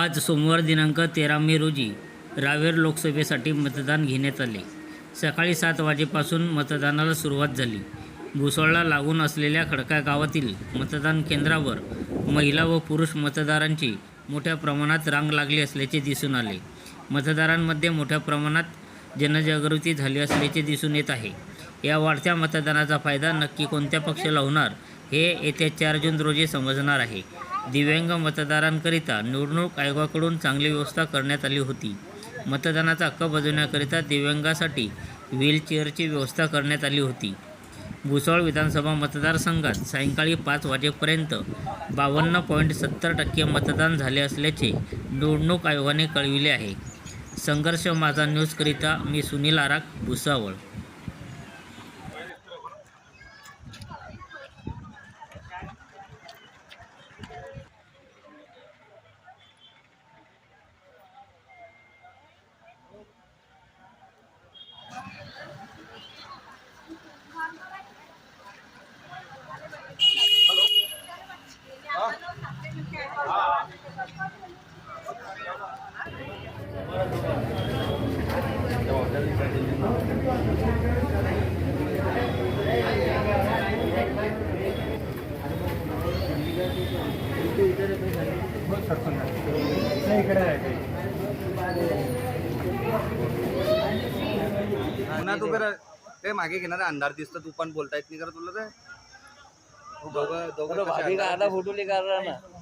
आज सोमवार दिनांक तेरा मे रोजी रावेर लोकसभेसाठी मतदान घेण्यात आले. सकाळी सात वाजेपासून मतदानाला सुरुवात झाली. भुसळला लागून असलेल्या खडका गावातील मतदान केंद्रावर महिला व पुरुष मतदारांची मोठ्या प्रमाणात रांग लागली असल्याचे दिसून आले. मतदारांमध्ये मोठ्या प्रमाणात जनजागृती झाली असल्याचे दिसून येत आहे. या वाढत्या मतदानाचा फायदा नक्की कोणत्या पक्षाला होणार हे येत्या चार जून रोजी समजणार आहे. दिव्यांग मतदारांकरिता निवडणूक आयोगाकडून चांगली व्यवस्था करण्यात आली होती. मतदानाचा हक्क बजवण्याकरिता दिव्यांगासाठी व्हीलचेअरची व्यवस्था करण्यात आली होती. भुसावळ विधानसभा मतदारसंघात सायंकाळी पाच वाजेपर्यंत बावन्न पॉईंट सत्तर टक्के मतदान झाले असल्याचे निवडणूक आयोगाने कळविले आहे. संघर्ष माझा न्यूजकरिता मी सुनील आराक भुसावळ. पुन्हा तू कर ते मागे घेणार अंधार दिसतं तू पण बोलता येत नाही का रे तुला ते? दोघं दोघं भाभी का आधा ना?